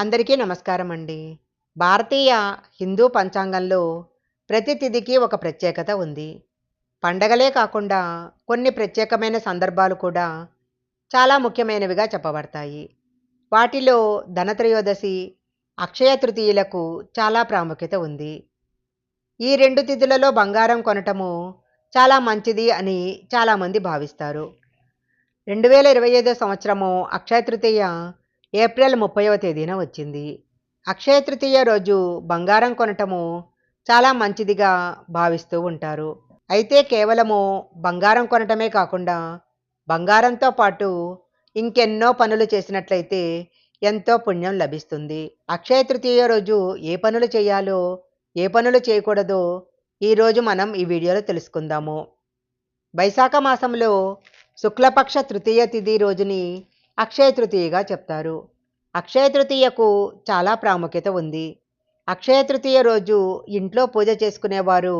అందరికీ నమస్కారం అండి భారతీయ హిందూ పంచాంగంలో ప్రతి తిథికి ఒక ప్రత్యేకత ఉంది. పండగలే కాకుండా కొన్ని ప్రత్యేకమైన సందర్భాలు కూడా చాలా ముఖ్యమైనవిగా చెప్పబడతాయి. వాటిలో ధనత్రయోదశి అక్షయ తృతీయులకు చాలా ప్రాముఖ్యత ఉంది. ఈ రెండు తిథులలో బంగారం కొనటము చాలా మంచిది అని చాలామంది భావిస్తారు. రెండు వేల ఇరవై ఐదో సంవత్సరము అక్షయ తృతీయ ఏప్రిల్ ముప్పైవ తేదీన వచ్చింది. అక్షయ తృతీయ రోజు బంగారం కొనటము చాలా మంచిదిగా భావిస్తూ ఉంటారు. అయితే కేవలము బంగారం కొనటమే కాకుండా బంగారంతో పాటు ఇంకెన్నో పనులు చేసినట్లయితే ఎంతో పుణ్యం లభిస్తుంది. అక్షయ తృతీయ రోజు ఏ పనులు చేయాలో ఏ పనులు చేయకూడదో ఈరోజు మనం ఈ వీడియోలో తెలుసుకుందాము. వైశాఖ మాసంలో శుక్లపక్ష తృతీయ తిథి రోజుని అక్షయ తృతీయగా చెప్తారు. అక్షయ తృతీయకు చాలా ప్రాముఖ్యత ఉంది. అక్షయ తృతీయ రోజు ఇంట్లో పూజ చేసుకునేవారు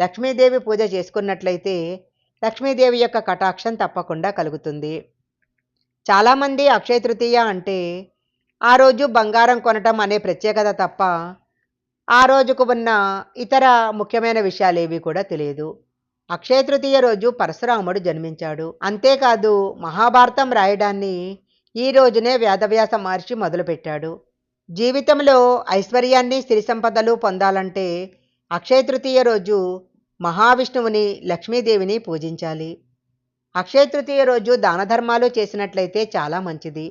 లక్ష్మీదేవి పూజ చేసుకున్నట్లయితే లక్ష్మీదేవి యొక్క కటాక్షం తప్పకుండా కలుగుతుంది. చాలామంది అక్షయ తృతీయ అంటే ఆ రోజు బంగారం కొనటం అనే ప్రత్యేకత తప్ప ఆ రోజుకు ఉన్న ఇతర ముఖ్యమైన విషయాలు ఏవి కూడా తెలియదు. అక్షయ తృతీయ రోజు పరశురాముడు జన్మించాడు. అంతేకాదు మహాభారతం రాయడాన్ని ఈ రోజునే వేదవ్యాస మహర్షి మొదలుపెట్టాడు. జీవితంలో ఐశ్వర్యాన్ని సిరి సంపదలు పొందాలంటే అక్షయ తృతీయ రోజు మహావిష్ణువుని లక్ష్మీదేవిని పూజించాలి. అక్షయ తృతీయ రోజు దాన ధర్మాలు చేసినట్లయితే చాలా మంచిది.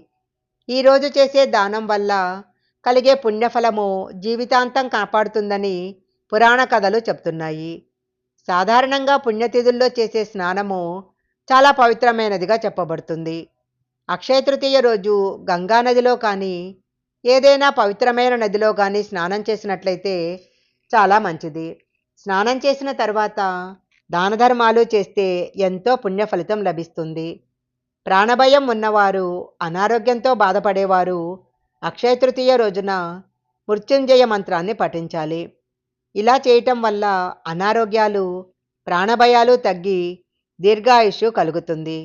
ఈరోజు చేసే దానం వల్ల కలిగే పుణ్యఫలము జీవితాంతం కాపాడుతుందని పురాణ కథలు చెప్తున్నాయి. సాధారణంగా పుణ్యతిథుల్లో చేసే స్నానము చాలా పవిత్రమైనదిగా చెప్పబడుతుంది. అక్షయ తృతీయ రోజు గంగా నదిలో కానీ ఏదైనా పవిత్రమైన నదిలో కానీ స్నానం చేసినట్లయితే చాలా మంచిది. స్నానం చేసిన తర్వాత దాన ధర్మాలు చేస్తే ఎంతో పుణ్య ఫలితం లభిస్తుంది. ప్రాణభయం ఉన్నవారు అనారోగ్యంతో బాధపడేవారు అక్షయ తృతీయ రోజున మృత్యుంజయ మంత్రాన్ని పఠించాలి. ఇలా చేయటం వల్ల అనారోగ్యాలు ప్రాణభయాలు తగ్గి దీర్ఘాయుషు కలుగుతుంది.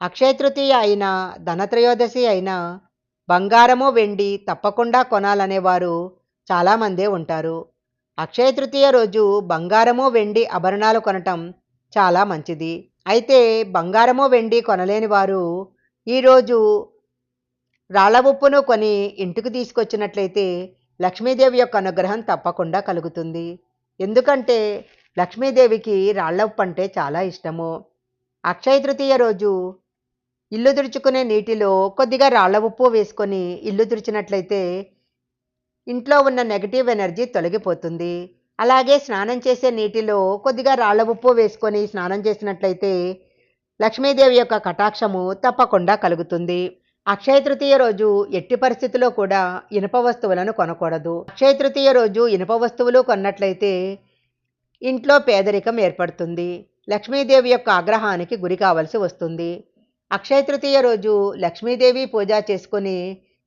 అక్షయ తృతీయ అయినా ధనత్రయోదశి అయినా బంగారము వెండి తప్పకుండా కొనాలనేవారు చాలామందే ఉంటారు. అక్షయ తృతీయ రోజు బంగారము వెండి ఆభరణాలు కొనటం చాలా మంచిది. అయితే బంగారము వెండి కొనలేని వారు ఈరోజు రాళ్ళ ఉప్పును కొని ఇంటికి తీసుకొచ్చినట్లయితే లక్ష్మీదేవి యొక్క అనుగ్రహం తప్పకుండా కలుగుతుంది. ఎందుకంటే లక్ష్మీదేవికి రాళ్ళ ఉప్పు అంటే చాలా ఇష్టము. అక్షయ తృతీయ రోజు ఇల్లు తుడుచుకునే నీటిలో కొద్దిగా రాళ్ళ ఉప్పు వేసుకొని ఇల్లు తుడిచినట్లయితే ఇంట్లో ఉన్న నెగటివ్ ఎనర్జీ తొలగిపోతుంది. అలాగే స్నానం చేసే నీటిలో కొద్దిగా రాళ్ళ ఉప్పు వేసుకొని స్నానం చేసినట్లయితే లక్ష్మీదేవి యొక్క కటాక్షము తప్పకుండా కలుగుతుంది. అక్షయ తృతీయ రోజు ఎట్టి పరిస్థితిలో కూడా ఇనుప వస్తువులను కొనకూడదు. అక్షయ తృతీయ రోజు ఇనుప వస్తువులు కొన్నట్లయితే ఇంట్లో పేదరికం ఏర్పడుతుంది. లక్ష్మీదేవి యొక్క ఆగ్రహానికి గురి కావలసి వస్తుంది. అక్షయ తృతీయ రోజు లక్ష్మీదేవి పూజ చేసుకుని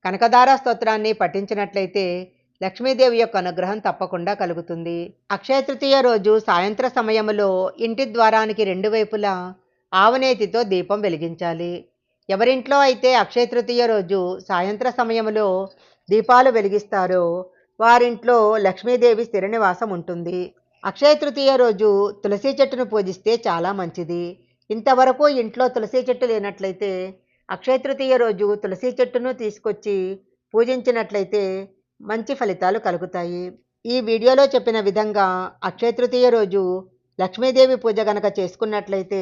కనకదార స్తోత్రాన్ని పఠించినట్లయితే లక్ష్మీదేవి యొక్క అనుగ్రహం తప్పకుండా కలుగుతుంది. అక్షయ తృతీయ రోజు సాయంత్ర సమయంలో ఇంటి ద్వారానికి రెండు వైపులా ఆవనేతితో దీపం వెలిగించాలి. ఎవరింట్లో అయితే అక్షయ తృతీయ రోజు సాయంత్ర సమయంలో దీపాలు వెలిగిస్తారో వారింట్లో లక్ష్మీదేవి స్థిర నివాసం ఉంటుంది. అక్షయ తృతీయ రోజు తులసి చెట్టును పూజిస్తే చాలా మంచిది. ఇంతవరకు ఇంట్లో తులసి చెట్టు లేనట్లయితే అక్షయ తృతీయ రోజు తులసి చెట్టును తీసుకొచ్చి పూజించినట్లయితే మంచి ఫలితాలు కలుగుతాయి. ఈ వీడియోలో చెప్పిన విధంగా అక్షయ తృతీయ రోజు లక్ష్మీదేవి పూజ గనక చేసుకున్నట్లయితే